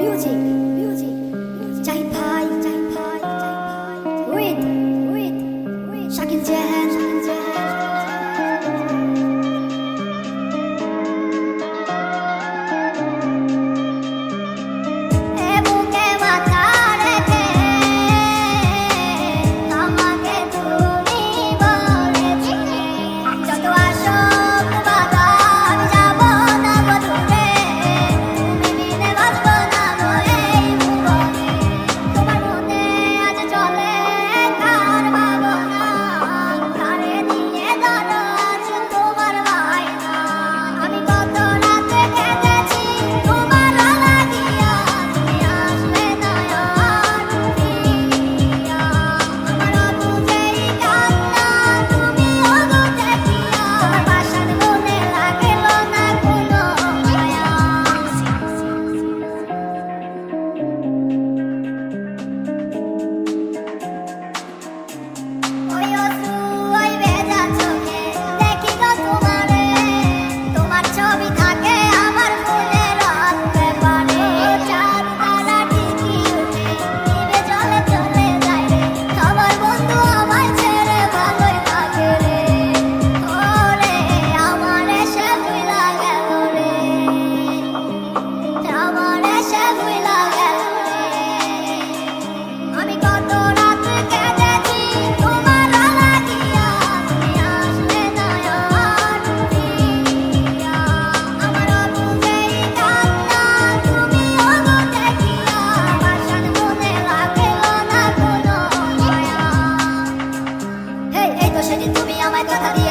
music。সেদিন তুমি আমায় কথা দিয়ে